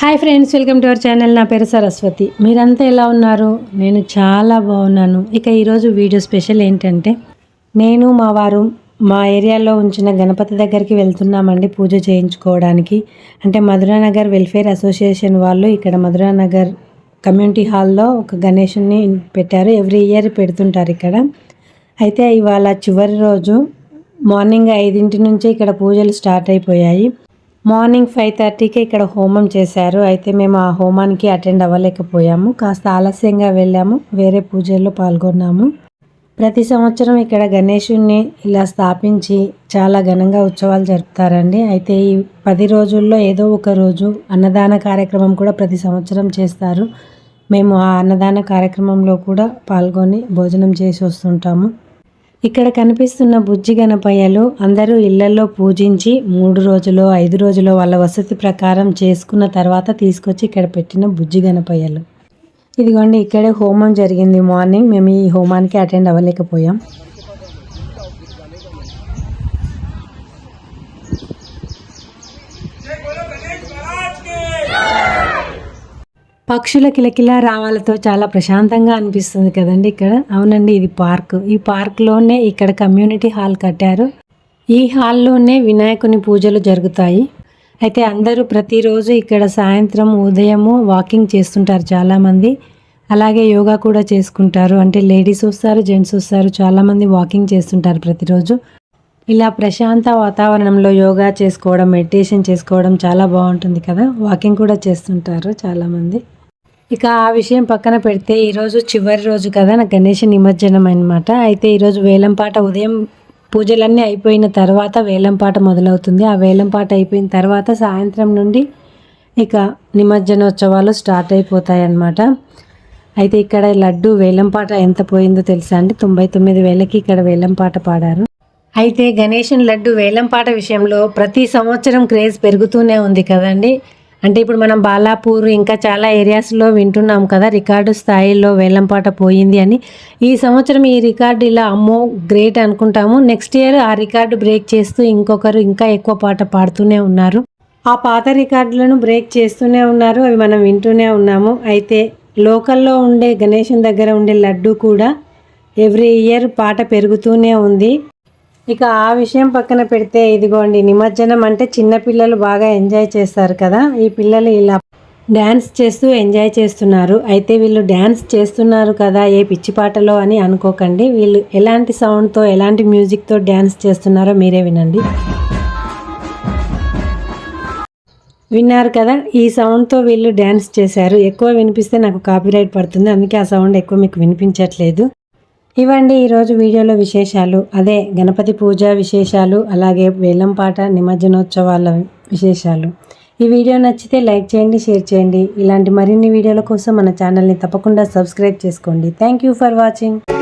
Hi friends welcome to our channel. నా పేరు సరస్వతి. మీరంతా ఎలా ఉన్నారు? నేను చాలా బాగున్నాను. ఇక ఈరోజు వీడియో స్పెషల్ ఏంటంటే నేను మా వారు మా ఏరియాలో ఉంచిన గణపతి దగ్గరికి వెళ్తున్నామండి పూజ చేయించుకోవడానికి. అంటే మధురానగర్ వెల్ఫేర్ అసోసియేషన్ వాళ్ళు ఇక్కడ మధురానగర్ కమ్యూనిటీ హాల్లో ఒక గణేషుని పెట్టారు. ఎవ్రీ ఇయర్ పెడుతుంటారు ఇక్కడ. అయితే ఇవాళ చివరి రోజు మార్నింగ్ ఐదింటి నుంచే ఇక్కడ పూజలు స్టార్ట్ అయిపోయాయి. మార్నింగ్ ఫైవ్ థర్టీకి ఇక్కడ హోమం చేశారు. అయితే మేము ఆ హోమానికి అటెండ్ అవ్వలేకపోయాము. కాస్త ఆలస్యంగా వెళ్ళాము. వేరే పూజల్లో పాల్గొన్నాము. ప్రతి సంవత్సరం ఇక్కడ గణేషుణ్ణి ఇలా స్థాపించి చాలా ఘనంగా ఉత్సవాలు జరుపుతారండి. అయితే ఈ పది రోజుల్లో ఏదో ఒక రోజు అన్నదాన కార్యక్రమం కూడా ప్రతి సంవత్సరం చేస్తారు. మేము ఆ అన్నదాన కార్యక్రమంలో కూడా పాల్గొని భోజనం చేసి వస్తుంటాము. ఇక్కడ కనిపిస్తున్న బుజ్జి గణపయ్యలు అందరూ ఇళ్ళలో పూజించి మూడు రోజులు ఐదు రోజులు వాళ్ళ వసతి ప్రకారం చేసుకున్న తర్వాత తీసుకొచ్చి ఇక్కడ పెట్టిన బుజ్జి గణపయ్యలు. ఇదిగోండి ఇక్కడే హోమం జరిగింది మార్నింగ్. మేము ఈ హోమానికి అటెండ్ అవ్వలేకపోయాం. పక్షుల కిలకిల రావాలతో చాలా ప్రశాంతంగా అనిపిస్తుంది కదండి ఇక్కడ. అవునండి ఇది పార్క్. ఈ పార్క్లోనే ఇక్కడ కమ్యూనిటీ హాల్ కట్టారు. ఈ హాల్లోనే వినాయకుని పూజలు జరుగుతాయి. అయితే అందరూ ప్రతిరోజు ఇక్కడ సాయంత్రం ఉదయము వాకింగ్ చేస్తుంటారు చాలామంది. అలాగే యోగా కూడా చేసుకుంటారు. అంటే లేడీస్ వస్తారు జెంట్స్ వస్తారు చాలామంది వాకింగ్ చేస్తుంటారు ప్రతిరోజు. ఇలా ప్రశాంత వాతావరణంలో యోగా చేసుకోవడం మెడిటేషన్ చేసుకోవడం చాలా బాగుంటుంది కదా. వాకింగ్ కూడా చేస్తుంటారు చాలామంది. ఇక ఆ విషయం పక్కన పెడితే ఈరోజు చివరి రోజు కదా నా గణేష్ నిమజ్జనం అనమాట అయితే ఈరోజు వేలంపాట ఉదయం పూజలన్నీ అయిపోయిన తర్వాత వేలంపాట మొదలవుతుంది. ఆ వేలంపాట అయిపోయిన తర్వాత సాయంత్రం నుండి ఇక నిమజ్జనోత్సవాలు స్టార్ట్ అయిపోతాయి అన్నమాట. అయితే ఇక్కడ లడ్డు వేలంపాట ఎంత పోయిందో తెలుసా అండి? తొంభై తొమ్మిది వేలకి ఇక్కడ వేలంపాట పాడారు. అయితే గణేషన్ లడ్డు వేలంపాట విషయంలో ప్రతి సంవత్సరం క్రేజ్ పెరుగుతూనే ఉంది కదండి. అంటే ఇప్పుడు మనం బాలాపూర్ ఇంకా చాలా ఏరియాస్లో వింటున్నాం కదా రికార్డు స్థాయిలో వేలంపాట పోయింది అని. ఈ సంవత్సరం ఈ రికార్డు ఇలా అమ్మో గ్రేట్ అనుకుంటాము. నెక్స్ట్ ఇయర్ ఆ రికార్డు బ్రేక్ చేస్తూ ఇంకొకరు ఇంకా ఎక్కువ పాట పాడుతూనే ఉన్నారు. ఆ పాత రికార్డులను బ్రేక్ చేస్తూనే ఉన్నారు. అవి మనం వింటూనే ఉన్నాము. అయితే లోకల్లో ఉండే గణేషన్ దగ్గర ఉండే లడ్డు కూడా ఎవ్రీ ఇయర్ పాట పెరుగుతూనే ఉంది. ఇక ఆ విషయం పక్కన పెడితే ఇదిగోండి నిమజ్జనం అంటే చిన్నపిల్లలు బాగా ఎంజాయ్ చేస్తారు కదా. ఈ పిల్లలు ఇలా డ్యాన్స్ చేస్తూ ఎంజాయ్ చేస్తున్నారు. అయితే వీళ్ళు డ్యాన్స్ చేస్తున్నారు కదా ఏ పిచ్చి పాటలో అని అనుకోకండి. వీళ్ళు ఎలాంటి సౌండ్తో ఎలాంటి మ్యూజిక్తో డ్యాన్స్ చేస్తున్నారో మీరే వినండి. విన్నారు కదా ఈ సౌండ్తో వీళ్ళు డ్యాన్స్ చేశారు. ఎక్కువ వినిపిస్తే నాకు కాపీరైట్ పడుతుంది. అందుకే ఆ సౌండ్ ఎక్కువ మీకు వినిపించట్లేదు. ఇవండి ఈరోజు వీడియోలో విశేషాలు. అదే గణపతి పూజ విశేషాలు అలాగే వేలంపాట నిమజ్జనోత్సవాల విశేషాలు. ఈ వీడియో నచ్చితే లైక్ చేయండి షేర్ చేయండి. ఇలాంటి మరిన్ని వీడియోల కోసం మన ఛానల్ని తప్పకుండా సబ్స్క్రైబ్ చేసుకోండి. Thank you for watching